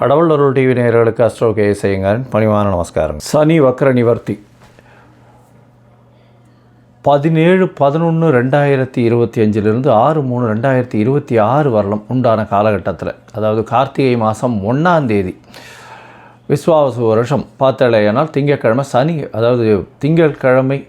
கடவுள் அருள் டிவி நேயர்களுக்கு அஸ்ட்ரோ கே செய்யுங்காரின் பணிவான நமஸ்காரம். சனி வக்ர நிவர்த்தி. பதினேழு பதினொன்று ரெண்டாயிரத்தி இருபத்தி அஞ்சிலிருந்து ஆறு மூணு ரெண்டாயிரத்தி இருபத்தி ஆறு வரலாம் உண்டான காலகட்டத்தில் அதாவது கார்த்திகை மாதம் ஒன்றாம் தேதி. விஸ்வாவசு வருஷம் பார்த்தலையானால் திங்கட்கிழமை சனி அதாவது திங்கட்கிழமை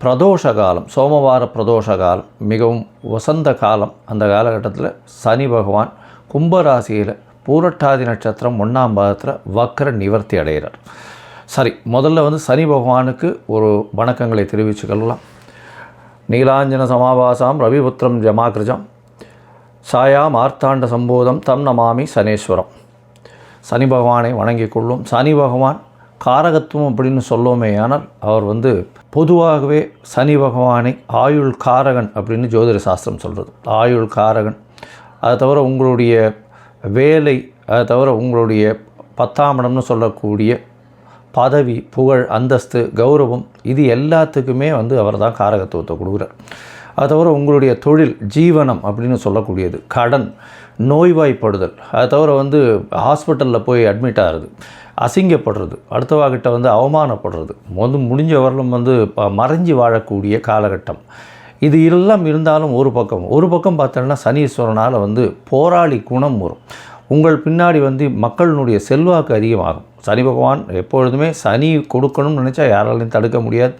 பிரதோஷ காலம் சோமவார பிரதோஷ காலம் மிகவும் வசந்த காலம். அந்த காலகட்டத்தில் சனி பகவான் கும்பராசியில் பூரட்டாதி நட்சத்திரம் ஒன்றாம் பாதத்தில் வக்ர நிவர்த்தி அடைகிறார். சரி முதல்ல வந்து சனி பகவானுக்கு ஒரு வணக்கங்களை தெரிவிச்சுக்கொள்ளலாம் நீலாஞ்சன சமாபாசாம் ரவிபுத்திரம் ஜமாகிருஜம் சாயா மார்த்தாண்ட சம்போதம் தம் நமாமி சனேஸ்வரம். சனி பகவானை வணங்கிக் கொள்ளும். சனி பகவான் காரகத்துவம் அப்படின்னு சொல்லோமே ஆனால் அவர் வந்து பொதுவாகவே சனி பகவானை ஆயுள் காரகன் அப்படின்னு ஜோதிட சாஸ்திரம் சொல்கிறது ஆயுள் காரகன். அதை தவிர உங்களுடைய வேலை அதை தவிர உங்களுடைய பத்தாம் இடம்னு சொல்லக்கூடிய பதவி புகழ் அந்தஸ்து கௌரவம் இது எல்லாத்துக்குமே வந்து அவர் தான் காரகத்துவத்தை கொடுக்குறார். அது தவிர உங்களுடைய தொழில் ஜீவனம் அப்படின்னு சொல்லக்கூடியது கடன் நோய்வாய்ப்படுதல் அது தவிர வந்து ஹாஸ்பிட்டலில் போய் அட்மிட் ஆகிறது அசிங்கப்படுறது அடுத்தவாகிட்ட வந்து அவமானப்படுறது வந்து முடிஞ்ச வரலும் வந்து ப- மறைஞ்சு வாழக்கூடிய காலகட்டம். இது எல்லாம் இருந்தாலும் ஒரு பக்கம். ஒரு பக்கம் பார்த்தோன்னா சனீஸ்வரனால் வந்து போராளி குணம் வரும். உங்கள் பின்னாடி வந்து மக்களினுடைய செல்வாக்கு அதிகமாகும். சனி பகவான் எப்பொழுதுமே சனி கொடுக்கணும்னு நினச்சா யாராலையும் தடுக்க முடியாது.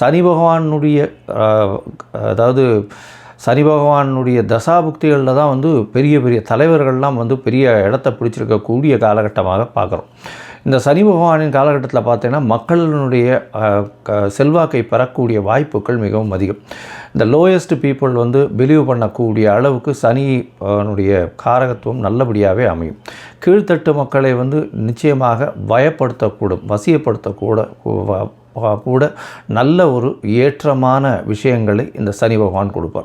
சனி பகவானுடைய அதாவது சனி பகவானுடைய தசாபுக்திகளில் தான் வந்து பெரிய பெரிய தலைவர்கள்லாம் வந்து பெரிய இடத்த பிடிச்சிருக்கக்கூடிய காலகட்டமாக பார்க்குறோம். இந்த சனி பகவானின் காலகட்டத்தில் பார்த்தீங்கன்னா மக்களினுடைய க- செல்வாக்கை பெறக்கூடிய வாய்ப்புகள் மிகவும் அதிகம். இந்த லோயஸ்ட் பீப்புள் வந்து பிலீவ் பண்ணக்கூடிய அளவுக்கு சனியினுடைய காரகத்துவம் நல்லபடியாகவே அமையும். கீழ்த்தட்டு மக்களை வந்து நிச்சயமாக பயப்படுத்தக்கூடும் வசியப்படுத்தக்கூட கூட நல்ல ஒரு ஏற்றமான விஷயங்களை இந்த சனி பகவான் கொடுப்பார்.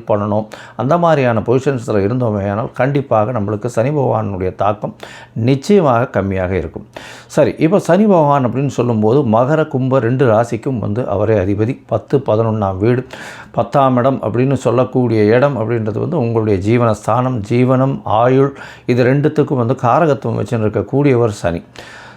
பண்ணணும். அந்த மாதிரியான பொசிஷன்ஸில் இருந்தோமே ஆனால் கண்டிப்பாக நம்மளுக்கு சனி பகவானுடைய தாக்கம் நிச்சயமாக கம்மியாக இருக்கும். சரி இப்போ சனி பகவான் அப்படின்னு சொல்லும்போது மகர கும்ப ரெண்டு ராசிக்கும் வந்து அவரே அதிபதி. பத்து பதினொன்றாம் வீடு. பத்தாம் இடம் அப்படின்னு சொல்லக்கூடிய இடம் அப்படின்றது வந்து உங்களுடைய ஜீவனஸ்தானம் ஜீவனம் ஆயுள் இது ரெண்டுத்துக்கும் வந்து காரகத்துவம் வச்சுன்னு இருக்கக்கூடியவர் சனி.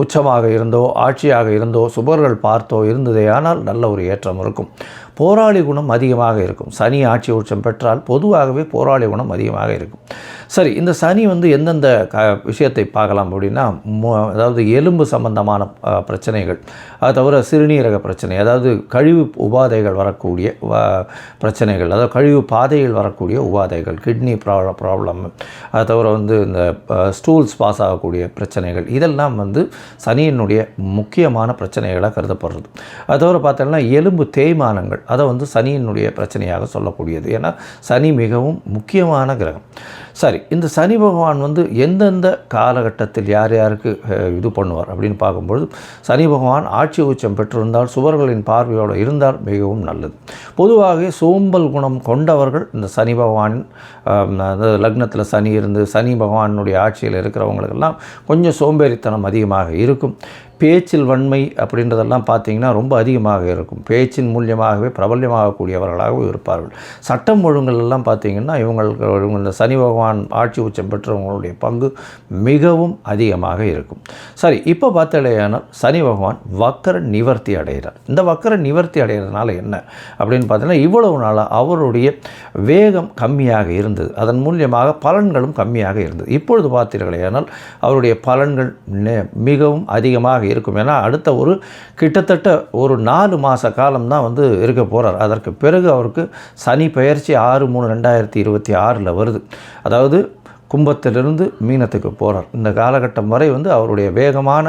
உச்சமாக இருந்தோ ஆட்சியாக இருந்தோ சுபர்கள் பார்த்தோ இருந்ததே. ஆனால் நல்ல ஒரு ஏற்றம் இருக்கும். போராளி குணம் அதிகமாக இருக்கும். சனி ஆட்சி உச்சம் பெற்றால் பொதுவாகவே போராளி குணம் அதிகமாக இருக்கும். சரி இந்த சனி வந்து எந்தெந்த க விஷயத்தை பார்க்கலாம் அப்படின்னா அதாவது எலும்பு சம்பந்தமான பிரச்சனைகள் அது தவிர சிறுநீரக பிரச்சனை அதாவது கழிவு உபாதைகள் வரக்கூடிய வ- பிரச்சனைகள் அதாவது கழிவு பாதையில் வரக்கூடிய உபாதைகள் கிட்னி ப்ராப்ளம் ப்ராப்ளம் அது தவிர வந்து இந்த ஸ்டூல்ஸ் பாஸ் ஆகக்கூடிய பிரச்சனைகள் இதெல்லாம் வந்து சனியினுடைய முக்கியமான பிரச்சனைகளாக கருதப்படுறது. அது தவிர பார்த்தோம்னா எலும்பு தேய்மானங்கள் அதை வந்து சனியினுடைய பிரச்சனையாக சொல்லக்கூடியது. ஏன்னா சனி மிகவும் முக்கியமான கிரகம். சரி இந்த சனி பகவான் வந்து எந்தெந்த காலகட்டத்தில் யார் யாருக்கு இது பண்ணுவார் அப்படின்னு பார்க்கும்பொழுது சனி பகவான் ஆட்சி உச்சம் பெற்றிருந்தால் சுவர்களின் பார்வையோடு இருந்தால் மிகவும் நல்லது. பொதுவாக சோம்பல் குணம் கொண்டவர்கள் இந்த சனி பகவான் லக்னத்தில் சனி இருந்து சனி பகவானுடைய ஆட்சியில் இருக்கிறவங்களுக்கெல்லாம் கொஞ்சம் சோம்பேறித்தனம் அதிகமாக இருக்கும். பேச்சில் வன்மை அப்படின்றதெல்லாம் பார்த்தீங்கன்னா ரொம்ப அதிகமாக இருக்கும். பேச்சின் மூலியமாகவே பிரபல்யமாகக்கூடியவர்களாகவும் இருப்பார்கள். சட்டம் ஒழுங்கல் எல்லாம் பார்த்தீங்கன்னா இவங்களுக்கு இவங்க இந்த சனி பகவான் பகவான் ஆட்சி உச்சம் பெற்றவங்களுடைய பங்கு மிகவும் அதிகமாக இருக்கும். சரி இப்போ பார்த்தாலேயானால் சனி பகவான் வக்கர நிவர்த்தி அடைகிறார். இந்த வக்கர நிவர்த்தி அடைகிறதுனால என்ன அப்படின்னு பார்த்தீங்கன்னா இவ்வளவு நாளாக அவருடைய வேகம் கம்மியாக இருந்தது. அதன் மூலியமாக பலன்களும் கம்மியாக இருந்தது. இப்பொழுது பார்த்தீர்களேயானால் அவருடைய பலன்கள் மிகவும் அதிகமாக இருக்கும். ஏன்னா அடுத்த ஒரு கிட்டத்தட்ட ஒரு நாலு மாத காலம்தான் வந்து இருக்க போகிறார் அதற்கு பிறகு அவருக்கு சனி பெயர்ச்சி ஆறு மூணு ரெண்டாயிரத்தி இருபத்தி ஆறில் வருது. அதாவது அதாவது கும்பத்திலிருந்து மீனத்துக்கு போகிறார் இந்த காலகட்டம் வரை வந்து அவருடைய வேகமான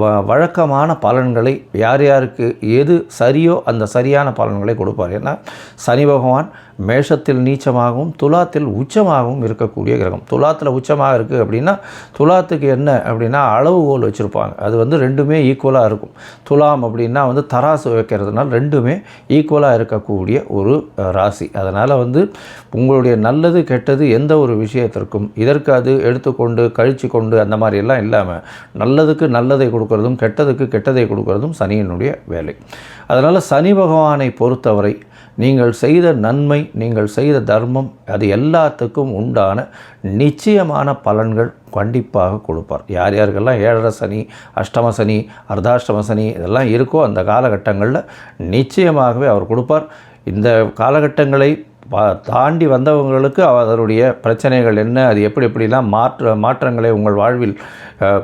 வ- வழக்கமான பலன்களை யார் யாருக்கு எது சரியோ அந்த சரியான பலன்களை கொடுப்பார். ஏன்னா சனி பகவான் மேஷத்தில் நீச்சமாகவும் துலாத்தில் உச்சமாகவும் இருக்கக்கூடிய கிரகம். துலாத்தில் உச்சமாக இருக்குது அப்படின்னா துலாத்துக்கு என்ன அப்படின்னா அளவுகோல் வச்சுருப்பாங்க. அது வந்து ரெண்டுமே ஈக்குவலாக இருக்கும். துலாம் அப்படின்னா வந்து தராசு வைக்கிறதுனால ரெண்டுமே ஈக்குவலாக இருக்கக்கூடிய ஒரு ராசி. அதனால் வந்து உங்களுடைய நல்லது கெட்டது எந்த ஒரு விஷயத்திற்கும் இதற்கு அது எடுத்துக்கொண்டு கழித்து கொண்டு அந்த மாதிரி எல்லாம் இல்லாமல் நல்லதுக்கு நல்லதை கொடுக்கறதும் கெட்டதுக்கு கெட்டதை கொடுக்கறதும் சனியினுடைய வேலை. அதனால் சனி பகவானை பொறுத்தவரை நீங்கள் செய்த நன்மை நீங்கள் செய்த தர்மம் அது எல்லாத்துக்கும் உண்டான நிச்சயமான பலன்கள் கண்டிப்பாக கொடுப்பார். யார் யாருக்கெல்லாம் ஏழரை சனி அஷ்டம சனி அர்த்தாஷ்டம சனி இதெல்லாம் இருக்கோ அந்த காலகட்டங்களில் நிச்சயமாகவே அவர் கொடுப்பார். இந்த காலகட்டங்களை தாண்டி வந்தவங்களுக்கு அதனுடைய பிரச்சனைகள் என்ன அது எப்படி எப்படிலாம் மாற்ற மாற்றங்களை உங்கள் வாழ்வில்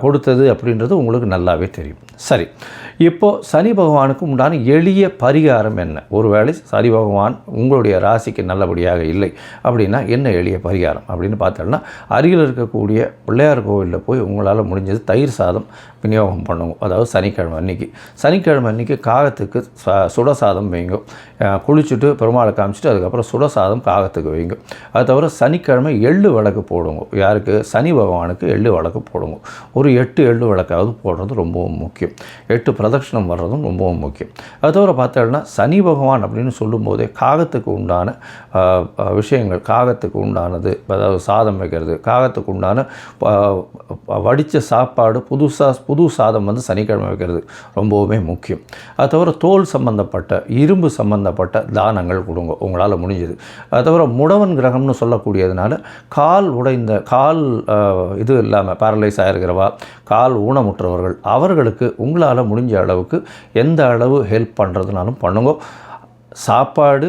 கொடுத்தது அப்படின்றது உங்களுக்கு நல்லாவே தெரியும். சரி. இப்போது சனி பகவானுக்கு உண்டான எளிய பரிகாரம் என்ன? ஒருவேளை சனி பகவான் உங்களுடைய ராசிக்கு நல்லபடியாக இல்லை அப்படின்னா என்ன எளிய பரிகாரம் அப்படின்னு பார்த்தோம்னா அருகில் இருக்கக்கூடிய பிள்ளையார் கோவிலில் போய் உங்களால் முடிஞ்சது தயிர் சாதம் விநியோகம் பண்ணுங்க. அதாவது சனிக்கிழமை அன்னைக்கு. சனிக்கிழமை அன்னைக்கு காகத்துக்கு ச- சுட சாதம் வைங்க. குளிச்சுட்டு பெருமாளை காமிச்சிட்டு அதுக்கப்புறம் சுட சாதம் காகத்துக்கு வைங்க. அது தவிர சனிக்கிழமை எள்ளு விளக்கு போடுங்க. யாருக்கு? சனி பகவானுக்கு எள்ளு விளக்கு போடுங்க. ஒரு எட்டு எள்ளு விளக்காவது போடுறது ரொம்பவும் முக்கியம். எட்டு பிரதட்சணம் வர்றதும் ரொம்பவும் முக்கியம். அது தவிர பார்த்தோம்னா சனி பகவான் அப்படின்னு சொல்லும்போதே காகத்துக்கு உண்டான விஷயங்கள் காகத்துக்கு உண்டானது அதாவது சாதம் வைக்கிறது காகத்துக்கு உண்டான வடித்த சாப்பாடு புதுசாக புது சாதம் வந்து சனிக்கிழமை வைக்கிறது ரொம்பவுமே முக்கியம். அது தவிர தோல் சம்பந்தப்பட்ட இரும்பு சம்பந்தப்பட்ட தானங்கள் கொடுங்க உங்களால் முடிஞ்சது. அது தவிர முடவன் கிரகம்னு சொல்லக்கூடியதுனால கால் உடைந்த கால் இது இல்லாமல் பேரலைஸ் ஆகிருக்கிறவா கால் ஊனமுற்றவர்கள் அவர்களுக்கு உங்களால் முடிஞ்ச அளவுக்கு எந்த அளவு ஹெல்ப் பண்ணுறதுனாலும் பண்ணுங்க. சாப்பாடு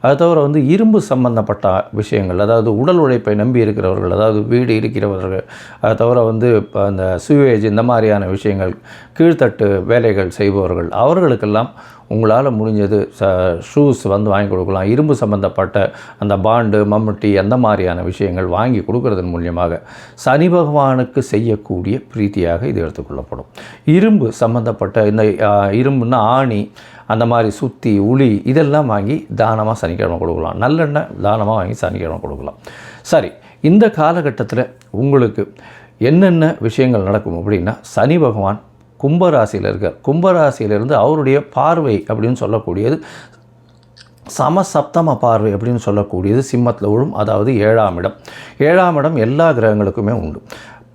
அது தவிர வந்து இரும்பு சம்பந்தப்பட்ட விஷயங்கள் அதாவது உடல் உழைப்பை நம்பி இருக்கிறவர்கள் அதாவது வீடு இருக்கிறவர்கள் அது தவிர வந்து இப்போ அந்த சுவேஜ் இந்த மாதிரியான விஷயங்கள் கீழ்த்தட்டு வேலைகள் செய்பவர்கள் அவர்களுக்கெல்லாம் உங்களால் முடிஞ்சது ச ஷூஸ் வந்து வாங்கி கொடுக்கலாம். இரும்பு சம்பந்தப்பட்ட அந்த பாண்டு மம்முட்டி அந்த மாதிரியான விஷயங்கள் வாங்கி கொடுக்கறதன் மூலியமாக சனி பகவானுக்கு செய்யக்கூடிய பிரீத்தியாக இது எடுத்துக்கொள்ளப்படும் இரும்பு சம்பந்தப்பட்ட இந்த இரும்புன்னா ஆணி அந்த மாதிரி சுத்தி உளி இதெல்லாம் வாங்கி தானமாக சனிக்கிழமை கொடுக்கலாம். நல்லெண்ணெய் தானமாக வாங்கி சனிக்கிழமை கொடுக்கலாம். சரி இந்த காலகட்டத்தில் உங்களுக்கு என்னென்ன விஷயங்கள் நடக்கும் அப்படின்னா சனி பகவான் கும்பராசியில் இருக்கார். கும்பராசியிலிருந்து அவருடைய பார்வை அப்படின்னு சொல்லக்கூடியது சமசப்தம பார்வை அப்படின்னு சொல்லக்கூடியது சிம்மத்தில் விழும் அதாவது ஏழாம் இடம். ஏழாம் இடம் எல்லா கிரகங்களுக்குமே உண்டு.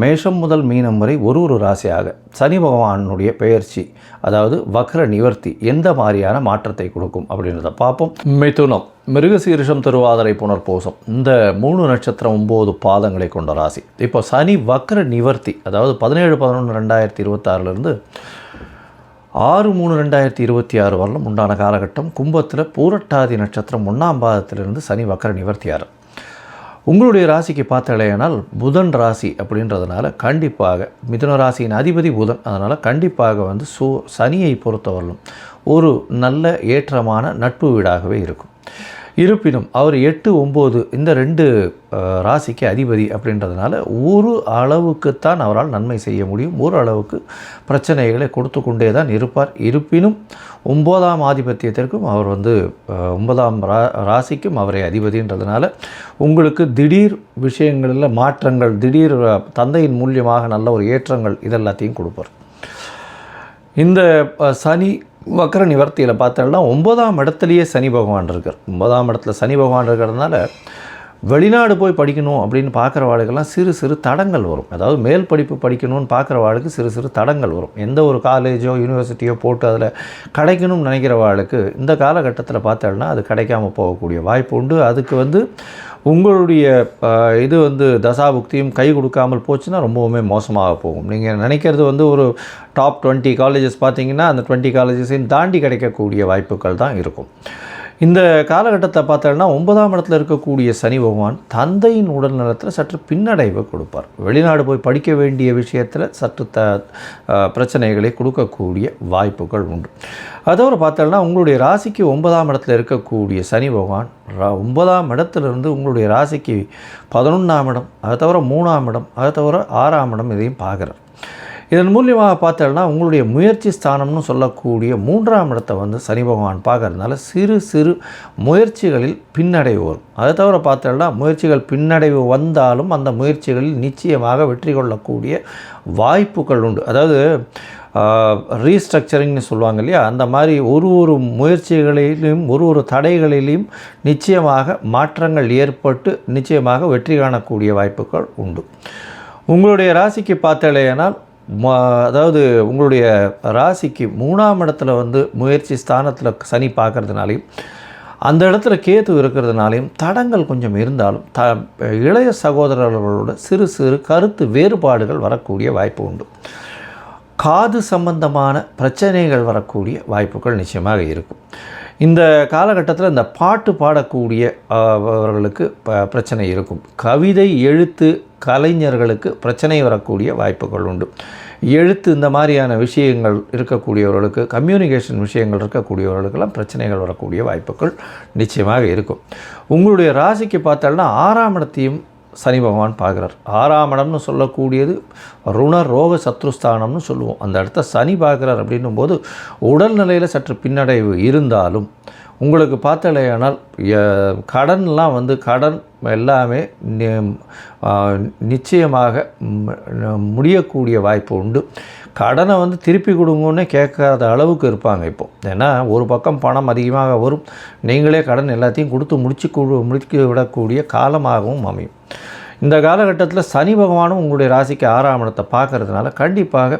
மேஷம் முதல் மீனம் வரை ஒரு ஒரு ராசியாக சனி பகவானுடைய பெயர்ச்சி அதாவது வக்ர நிவர்த்தி எந்த மாதிரியான மாற்றத்தை கொடுக்கும் அப்படின்றத பார்ப்போம். மிதுனம் மிருகசீரிஷம் திருவாதிரை புனர்போசம் இந்த மூணு நட்சத்திரம் ஒம்பது பாதங்களை கொண்ட ராசி. இப்போ சனி வக்ர நிவர்த்தி அதாவது பதினேழு பதினொன்று ரெண்டாயிரத்தி இருபத்தாறுலேருந்து ஆறு மூணு ரெண்டாயிரத்தி இருபத்தி ஆறு வரலும் உண்டான காலகட்டம் கும்பத்தில் பூரட்டாதி நட்சத்திரம் ஒன்றாம் பாதத்திலிருந்து சனி வக்கர நிவர்த்தியார் உங்களுடைய ராசிக்கு பார்த்தாலேயானால் புதன் ராசி அப்படின்றதுனால கண்டிப்பாக மிதுன ராசியின் அதிபதி புதன். அதனால் கண்டிப்பாக வந்து சூ சனியை பொறுத்தவரையிலும் ஒரு நல்ல ஏற்றமான நட்பு வீடாகவே இருக்கும். இருப்பினும் அவர் எட்டு ஒம்பது இந்த ரெண்டு ராசிக்கு அதிபதி அப்படின்றதுனால ஒரு அளவுக்குத்தான் அவரால் நன்மை செய்ய முடியும். ஒரு அளவுக்கு பிரச்சனைகளை கொடுத்து கொண்டே தான் இருப்பார். இருப்பினும் ஒம்பதாம் ஆதிபத்தியத்திற்கும் அவர் வந்து ஒன்பதாம் ரா ராசிக்கும் அவரை அதிபதின்றதுனால உங்களுக்கு திடீர் விஷயங்களில் மாற்றங்கள் திடீர் தந்தையின் மூலியமாக நல்ல ஒரு ஏற்றங்கள் இதெல்லாத்தையும் கொடுப்பார். இந்த சனி வக்கர நிவர்த்தியில் பார்த்தோம்னா ஒன்பதாம் இடத்துலையே சனி பகவான் இருக்கார். ஒன்பதாம் இடத்துல சனி பகவான் இருக்கிறதுனால வெளிநாடு போய் படிக்கணும் அப்படின்னு பார்க்குற வாழ்க்கெல்லாம் சிறு சிறு தடங்கள் வரும். அதாவது மேல் படிப்பு படிக்கணும்னு பார்க்குற வாழ்க்கு சிறு சிறு தடங்கள் வரும். எந்த ஒரு காலேஜோ யூனிவர்சிட்டியோ போட்டு அதில் கிடைக்கணும்னு நினைக்கிற வாழ்க்கு இந்த காலகட்டத்தில் பார்த்தோம்னா அது கிடைக்காம போகக்கூடிய வாய்ப்பு உண்டு. அதுக்கு வந்து உங்களுடைய இது வந்து தசாபுக்தியும் கை கொடுக்காமல் போச்சுன்னா ரொம்பவுமே மோசமாக போகும். நீங்கள் நினைக்கிறது வந்து ஒரு டாப் டுவெண்ட்டி காலேஜஸ் பார்த்தீங்கன்னா அந்த டுவெண்ட்டி காலேஜஸையும் தாண்டி கிடைக்கக்கூடிய வாய்ப்புகள் தான் இருக்கும். இந்த காலகட்டத்தை பார்த்தோன்னா ஒன்பதாம் இடத்துல இருக்கக்கூடிய சனி பகவான் தந்தையின் உடல் நலத்தில் சற்று பின்னடைவை கொடுப்பார். வெளிநாடு போய் படிக்க வேண்டிய விஷயத்தில் சற்று த பிரச்சனைகளை கொடுக்கக்கூடிய வாய்ப்புகள் உண்டு. அதோடு பார்த்தோம்னா உங்களுடைய ராசிக்கு ஒன்பதாம் இடத்துல இருக்கக்கூடிய சனி பகவான் ரா- ஒன்பதாம் இடத்துலேருந்து உங்களுடைய ராசிக்கு பதினொன்றாம் இடம் அதை தவிர மூணாம் இடம் அதை தவிர ஆறாம் இடம் இதையும் பார்க்குறார். இதன் மூலியமாக பார்த்தோம்னா உங்களுடைய முயற்சி ஸ்தானம்னு சொல்லக்கூடிய மூன்றாம் இடத்தை வந்து சனி பகவான் பார்க்கறதுனால சிறு சிறு முயற்சிகளில் பின்னடைவு வரும் அதை தவிர பார்த்தோம்னா முயற்சிகள் பின்னடைவு வந்தாலும் அந்த முயற்சிகளில் நிச்சயமாக வெற்றி கொள்ளக்கூடிய வாய்ப்புகள் உண்டு. அதாவது ரீஸ்ட்ரக்சரிங்னு சொல்லுவாங்க இல்லையா? அந்த மாதிரி ஒரு ஒரு முயற்சிகளிலும் ஒரு ஒரு தடைகளிலும் நிச்சயமாக மாற்றங்கள் ஏற்பட்டு நிச்சயமாக வெற்றி காணக்கூடிய வாய்ப்புகள் உண்டு. உங்களுடைய ராசிக்கு பார்த்தாலேயானால் அதாவது உங்களுடைய ராசிக்கு மூணாம் இடத்துல வந்து முயற்சி ஸ்தானத்தில் சனி பார்க்குறதுனாலையும் அந்த இடத்துல கேத்து இருக்கிறதுனாலையும் தடங்கள் கொஞ்சம் இருந்தாலும் த இளைய சகோதரர்களோட சிறு சிறு கருத்து வேறுபாடுகள் வரக்கூடிய வாய்ப்பு உண்டு. காது சம்பந்தமான பிரச்சனைகள் வரக்கூடிய வாய்ப்புகள் நிச்சயமாக இருக்கும். இந்த காலகட்டத்தில் இந்த பாட்டு பாடக்கூடிய அவர்களுக்கு ப- பிரச்சனை இருக்கும். கவிதை எழுத்து கலைஞர்களுக்கு பிரச்சனை வரக்கூடிய வாய்ப்புகள் உண்டு. எழுத்து இந்த மாதிரியான விஷயங்கள் இருக்கக்கூடியவர்களுக்கு கம்யூனிகேஷன் விஷயங்கள் இருக்கக்கூடியவர்களுக்கெல்லாம் பிரச்சனைகள் வரக்கூடிய வாய்ப்புகள் நிச்சயமாக இருக்கும். உங்களுடைய ராசிக்கு பார்த்தோம்னா ஆறாம் இடத்தையும் சனி பகவான் பார்க்குறார். ஆறாம் இடம்னு சொல்லக்கூடியது ருண ரோக சத்ருஸ்தானம்னு சொல்லுவோம். அந்த இடத்த சனி பார்க்குறார் அப்படின்னும் போது உடல்நிலையில் சற்று பின்னடைவு இருந்தாலும் உங்களுக்கு பார்த்தலையானால் கடன்லாம் வந்து கடன் எல்லாமே நிச்சயமாக முடியக்கூடிய வாய்ப்பு உண்டு. கடனை வந்து திருப்பி கொடுங்கன்னு கேட்காத அளவுக்கு இருப்பாங்க இப்போ. ஏன்னா ஒரு பக்கம் பணம் அதிகமாக வரும். நீங்களே கடன் எல்லாத்தையும் கொடுத்து முடிச்சு முடிக்க விடக்கூடிய காலமாகவும் அமையும். இந்த காலகட்டத்தில் சனி பகவானும் உங்களுடைய ராசிக்கு ஆறாம் இடத்தை பார்க்கறதுனால கண்டிப்பாக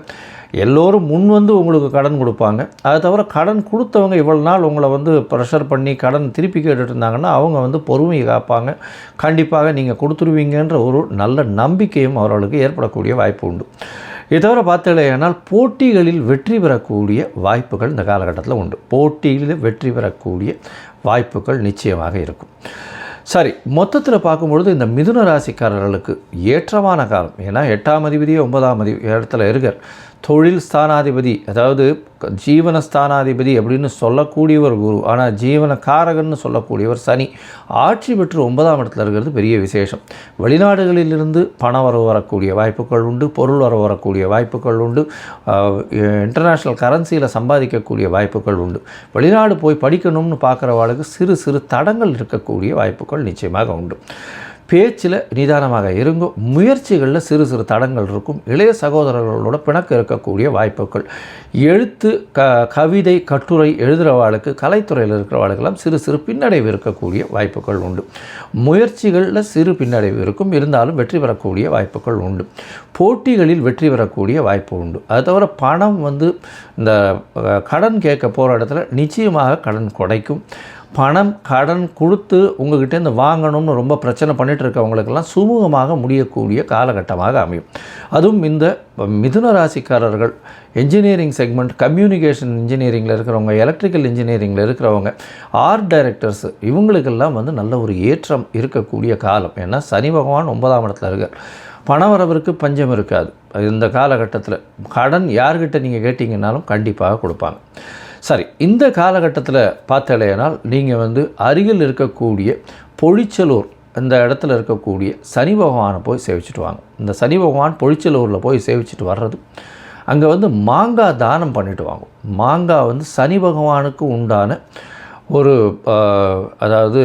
எல்லோரும் முன் வந்து உங்களுக்கு கடன் கொடுப்பாங்க. அது தவிர கடன் கொடுத்தவங்க இவ்வளோ நாள் உங்களை வந்து ப்ரெஷர் பண்ணி கடன் திருப்பி கேட்டுட்டு இருந்தாங்கன்னா அவங்க வந்து பொறுமையை காப்பாங்க. கண்டிப்பாக நீங்கள் கொடுத்துருவீங்கன்ற ஒரு நல்ல நம்பிக்கையும் அவர்களுக்கு ஏற்படக்கூடிய வாய்ப்பு உண்டு. இதை தவிர பார்த்தீங்கன்னா போட்டிகளில் வெற்றி பெறக்கூடிய வாய்ப்புகள் இந்த காலகட்டத்தில் உண்டு. போட்டியில் வெற்றி பெறக்கூடிய வாய்ப்புகள் நிச்சயமாக இருக்கும். சரி மொத்தத்தில் பார்க்கும்பொழுது இந்த மிதுன ராசிக்காரர்களுக்கு ஏற்றமான காலம். ஏன்னா எட்டாம் அதிபதியே ஒன்பதாம் அதிபதி இடத்துல இருக்கார். தொழில் ஸ்தானாதிபதி அதாவது ஜீவன ஸ்தானாதிபதி அப்படின்னு சொல்லக்கூடியவர் குரு. ஆனால் ஜீவன காரகன்னு சொல்லக்கூடியவர் சனி. ஆட்சி பெற்று ஒன்பதாம் இடத்துல இருக்கிறது பெரிய விசேஷம். வெளிநாடுகளிலிருந்து பண வரவு வரக்கூடிய வாய்ப்புகள் உண்டு பொருள் வரவு வரக்கூடிய வாய்ப்புகள் உண்டு இன்டர்நேஷ்னல் கரன்சியில் சம்பாதிக்கக்கூடிய வாய்ப்புகள் உண்டு. வெளிநாடு போய் படிக்கணும்னு பார்க்குறவாளுக்கு சிறு சிறு தடங்கள் இருக்கக்கூடிய வாய்ப்புகள் நிச்சயமாக உண்டு. பேச்சில் நிதானமாக இருங்க முயற்சிகளில் சிறு சிறு தடங்கள் இருக்கும். இளைய சகோதரர்களோட பிணக்கு இருக்கக்கூடிய வாய்ப்புகள். எழுத்து க கவிதை கட்டுரை எழுதுகிறவாளுக்கு கலைத்துறையில் இருக்கிறவாளுக்கெல்லாம் சிறு சிறு பின்னடைவு இருக்கக்கூடிய வாய்ப்புகள் உண்டு. முயற்சிகளில் சிறு பின்னடைவு இருக்கும். இருந்தாலும் வெற்றி பெறக்கூடிய வாய்ப்புகள் உண்டு. போட்டிகளில் வெற்றி பெறக்கூடிய வாய்ப்பு உண்டு. அது தவிர பணம் வந்து இந்த கடன் கேட்க போகிற இடத்துல நிச்சயமாக கடன் கொடைக்கும் பணம் கடன் கொடுத்து உங்ககிட்டேருந்து வாங்கணும்னு ரொம்ப பிரச்சனை பண்ணிட்டு இருக்கவங்களுக்கெல்லாம் சுமூகமாக முடியக்கூடிய காலகட்டமாக அமையும். அதுவும் இந்த மிதுன ராசிக்காரர்கள் என்ஜினியரிங் செக்மெண்ட் கம்யூனிகேஷன் இன்ஜினியரிங்கில் இருக்கிறவங்க எலக்ட்ரிக்கல் இன்ஜினியரிங்கில் இருக்கிறவங்க ஆர்ட் டைரக்டர்ஸ் இவங்களுக்கெல்லாம் வந்து நல்ல ஒரு ஏற்றம் இருக்கக்கூடிய காலம். ஏன்னா சனி பகவான் ஒன்பதாம் இடத்துல இருக்கார். பணவரவருக்கு பஞ்சம் இருக்காது. இந்த காலகட்டத்தில் கடன் யார்கிட்ட நீங்கள் கேட்டிங்கன்னாலும் கண்டிப்பாக கொடுப்பாங்க. சரி இந்த காலகட்டத்தில் பார்த்தலையானால் நீங்கள் வந்து அருகில் இருக்கக்கூடிய பொழிச்சலூர் இந்த இடத்துல இருக்கக்கூடிய சனி பகவானை போய் சேவிச்சிட்டு வாங்க. இந்த சனி பகவான் பொழிச்சலூரில் போய் சேவிச்சிட்டு வர்றது அங்கே வந்து மாங்காய் தானம் பண்ணிட்டு வாங்க. மாங்காய் வந்து சனி பகவானுக்கு உண்டான ஒரு அதாவது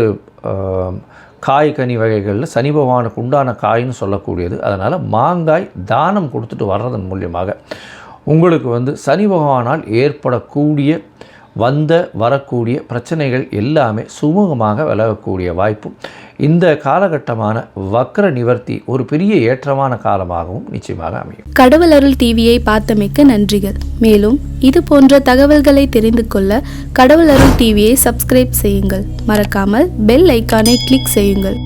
காய் கனி வகைகளில் சனி பகவானுக்கு உண்டான காயின்னு சொல்லக்கூடியது. அதனால் மாங்காய் தானம் கொடுத்துட்டு வர்றதன் மூலியமாக உங்களுக்கு வந்து சனி பகவானால் ஏற்படக்கூடிய வந்த வரக்கூடிய பிரச்சனைகள் எல்லாமே சுமூகமாக விலகக்கூடிய வாய்ப்பும் இந்த காலகட்டமான வக்ர நிவர்த்தி ஒரு பெரிய ஏற்றமான காலமாகவும் நிச்சயமாக அமையும். கடவுள் அருள் டிவியை பார்த்தமைக்க நன்றிகள். மேலும் இது போன்ற தகவல்களை தெரிந்து கொள்ள கடவுள் அருள் டிவியை சப்ஸ்கிரைப் செய்யுங்கள். மறக்காமல் பெல் ஐக்கானை கிளிக் செய்யுங்கள்.